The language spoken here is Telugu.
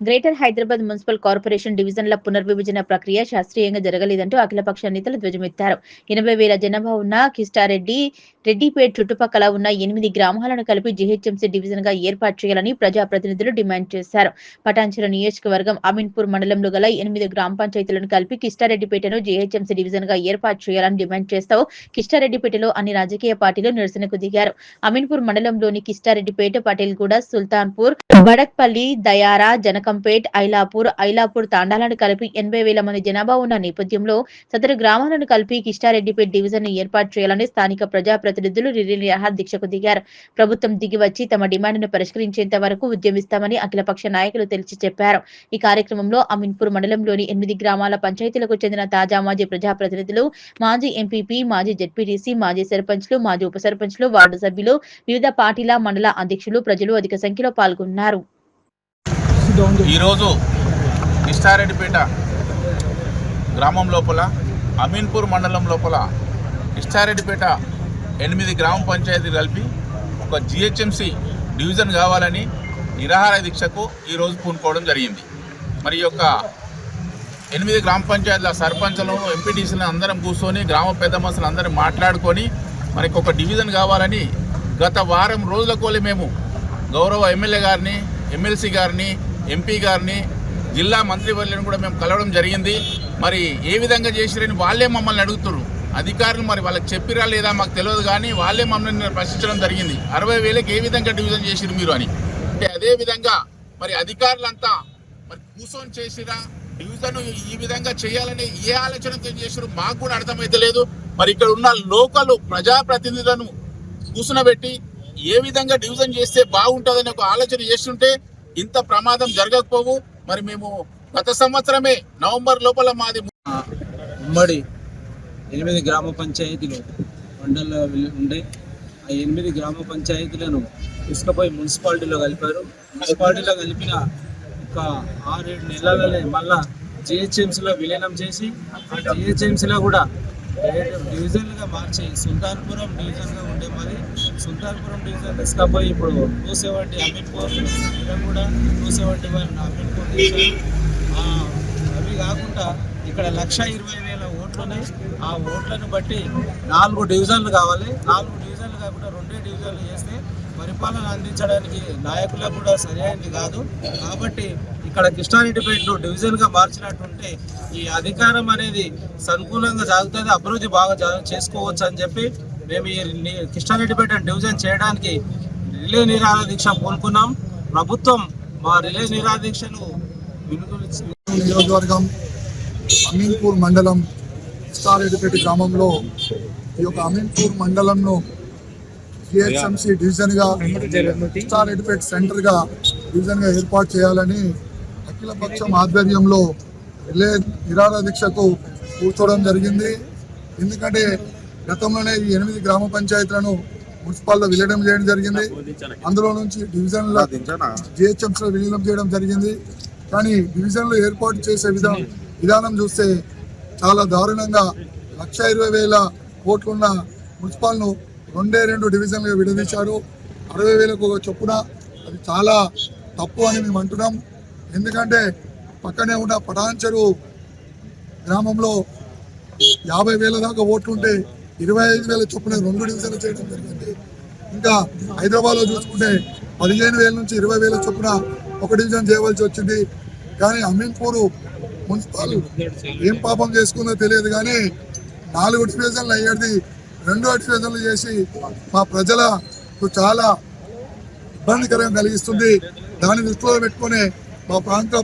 గ్రేటర్ హైదరాబాద్ మున్సిపల్ కార్పొరేషన్ డివిజన్ల పునర్విభజన ప్రక్రియ శాస్త్రీయంగా జరగలేదంటూ అఖిలపక్ష నేతలు ధ్వజమెత్తారు. ఎనభై వేల జనాభా ఉన్న కిష్టారెడ్డి రెడ్డిపేట్ చుట్టుపక్కల ఉన్న ఎనిమిది గ్రామాలను కలిపి జీహెచ్ఎంసీ డివిజన్గా ఏర్పాటు చేయాలని ప్రజాప్రతినిధులు డిమాండ్ చేశారు. పటాన్చెరు నియోజకవర్గం అమీన్పూర్ మండలంలో గల ఎనిమిది గ్రామ పంచాయతీలను కలిపి కిష్టారెడ్డిపేటను జీహెచ్ఎంసీ డివిజన్గా ఏర్పాటు చేయాలని డిమాండ్ చేస్తూ కిష్టారెడ్డిపేటలో అన్ని రాజకీయ పార్టీలు నిరసనకు దిగారు. అమీన్పూర్ మండలంలోని కిస్టారెడ్డిపేట పటేల్గూడ సుల్తాన్పూర్ బడక్పల్లి దయారా జనక కంపేట్ ఐలాపూర్ ఐలాపూర్ తాండాలను కలిపి ఎనభై వేల మంది జనాభా ఉన్న నేపథ్యంలో సదరు గ్రామాలను కలిపి కిష్టారెడ్డిపేట్ డివిజన్ను ఏర్పాటు చేయాలని స్థానిక ప్రజాప్రతినిధులు రిలే నిరాహార దీక్షకు దిగారు. ప్రభుత్వం దిగి వచ్చి తమ డిమాండ్ను పరిష్కరించేంత వరకు ఉద్యమిస్తామని అఖిలపక్ష నాయకులు తెలిసి చెప్పారు. ఈ కార్యక్రమంలో అమీన్పూర్ మండలంలోని ఎనిమిది గ్రామాల పంచాయతీలకు చెందిన తాజా మాజీ ప్రజాప్రతినిధులు మాజీ ఎంపీపీ మాజీ జడ్పీటీసీ మాజీ సర్పంచ్లు మాజీ ఉప సర్పంచ్లు వార్డు సభ్యులు వివిధ పార్టీల మండల అధ్యక్షులు ప్రజలు అధిక సంఖ్యలో పాల్గొన్నారు. ఈరోజు ఇష్టారెడ్డిపేట గ్రామం లోపల అమీన్పూర్ మండలం లోపల ఇష్టారెడ్డిపేట ఎనిమిది గ్రామ పంచాయతీ కలిపి ఒక జిహెచ్ఎంసి డివిజన్ కావాలని నిరాహార దీక్షకు ఈరోజు పూనుకోవడం జరిగింది. మరి యొక్క ఎనిమిది గ్రామ పంచాయతీల సర్పంచ్లను ఎంపీటీసీలను అందరం కూర్చొని గ్రామ పెద్ద మనుషులు అందరం మాట్లాడుకొని మనకి ఒక డివిజన్ కావాలని గత వారం రోజుల కోలి మేము గౌరవ ఎమ్మెల్యే గారిని ఎమ్మెల్సీ గారిని ఎంపీ గారిని జిల్లా మంత్రివర్యులను కూడా మేము కలవడం జరిగింది. మరి ఏ విధంగా చేసిరని వాళ్ళే మమ్మల్ని అడుగుతున్నారు అధికారులు మరి వాళ్ళకి చెప్పిరా లేదా మాకు తెలియదు కానీ వాళ్ళే మమ్మల్ని ప్రశ్నించడం జరిగింది. అరవై వేలకు ఏ విధంగా డివిజన్ చేసిరు మీరు అని. అంటే అదే విధంగా మరి అధికారులంతా మరి కూర్చొని చేసిరా? డివిజన్ ఈ విధంగా చేయాలని ఏ ఆలోచనతో చేసిరు మాకు కూడా అర్థమైతలేదు మరి ఇక్కడ ఉన్న లోకల్ ప్రజాప్రతినిధులను కూర్చునబెట్టి ఏ విధంగా డివిజన్ చేస్తే బాగుంటుందని ఒక ఆలోచన చేస్తుంటే ఇంత ప్రమాదం జరగకపోవు. మరి మేము గత సంవత్సరమే నవంబర్ లోపల మాది ఉమ్మడి ఎనిమిది గ్రామ పంచాయతీలు మండలంలో ఉండే ఆ ఎనిమిది గ్రామ పంచాయతీలను ఇసుకపోయి మున్సిపాలిటీలో కలిపారు. మున్సిపాలిటీలో కలిపిన ఒక ఆరేడు నెలలనే మళ్ళా జిహెచ్ఎంసీలో విలీనం చేసి ఆ జిహెచ్ఎంసీలో కూడా ఏడు డివిజన్లుగా మార్చి సుల్తాన్పురం డివిజన్గా ఉండే మరి సుల్తాన్పురం డివిజన్ తీసుకుపోయి ఇప్పుడు టూ సెవెంటీ అమీన్పూర్ కూడా టూ సెవెంటీ వన్ అమీన్పూర్ అవి కాకుండా ఇక్కడ లక్ష ఇరవై వేల ఓట్లు ఉన్నాయి ఆ ఓట్లను బట్టి నాలుగు డివిజన్లు కావాలి. నాలుగు డివిజన్లు కాకుండా రెండే డివిజన్లు చేస్తే పరిపాలన అందించడానికి నాయకులకు కూడా సరైనది కాదు. కాబట్టి ఇక్కడ కిష్టారెడ్డిపేటను డివిజన్గా మార్చినట్టుంటే ఈ అధికారం అనేది సంకూలంగా జరుగుతుంది అభివృద్ధి బాగా చేసుకోవచ్చు అని చెప్పి మేము ఈ కృష్ణారెడ్డిపేట డివిజన్ చేయడానికి రిలే నిరాధ దీక్ష కోరుకున్నాం. ప్రభుత్వం మా రిలే నిరాధ దీక్షను నియోజకవర్గం అమీన్పూర్ మండలం కృష్ణారెడ్డిపేట గ్రామంలో ఈ యొక్క అమీన్పూర్ మండలంను జిహెచ్ఎంసి డివిజన్గా ఇస్తారెడ్డిపేట సెంటర్గా డివిజన్గా ఏర్పాటు చేయాలని అఖిలపక్షం ఆధ్వర్యంలో రిలే నిరాధ దీక్షకు కూర్చోవడం జరిగింది. ఎందుకంటే గతంలోనే ఈ ఎనిమిది గ్రామ పంచాయతీలను మున్సిపాల్లో విలీనం చేయడం జరిగింది. అందులో నుంచి డివిజన్ల జిహెచ్ఎంసీలో విలీనం చేయడం జరిగింది. కానీ డివిజన్లు ఏర్పాటు చేసే విధానం విధానం చూస్తే చాలా దారుణంగా లక్ష ఇరవై వేల కోట్లున్న మున్సిపాల్ను రెండే రెండు డివిజన్లుగా విడదీశారు. అరవై వేలకు ఒక చొప్పున అది చాలా తప్పు అని మేము అంటున్నాం. ఎందుకంటే పక్కనే ఉన్న పటాన్చెరు గ్రామంలో యాభై వేల దాకా ఓట్లుంటే ఇరవై ఐదు వేల చొప్పున రెండు డివిజన్లు చేయడం జరిగింది. ఇంకా హైదరాబాద్లో చూసుకుంటే పదిహేను వేల నుంచి ఇరవై వేల చొప్పున ఒక డివిజన్ చేయవలసి వచ్చింది. కానీ అమీన్పూర్ మున్సిపల్ ఏం పాపం చేసుకుందో తెలియదు కానీ నాలుగు డివిజన్లు అయ్యేది రెండు డివిజన్లు చేసి మా ప్రజలకు చాలా ఇబ్బందికరం కలిగిస్తుంది. దాన్ని దృష్టిలో పెట్టుకొని మా ప్రాంత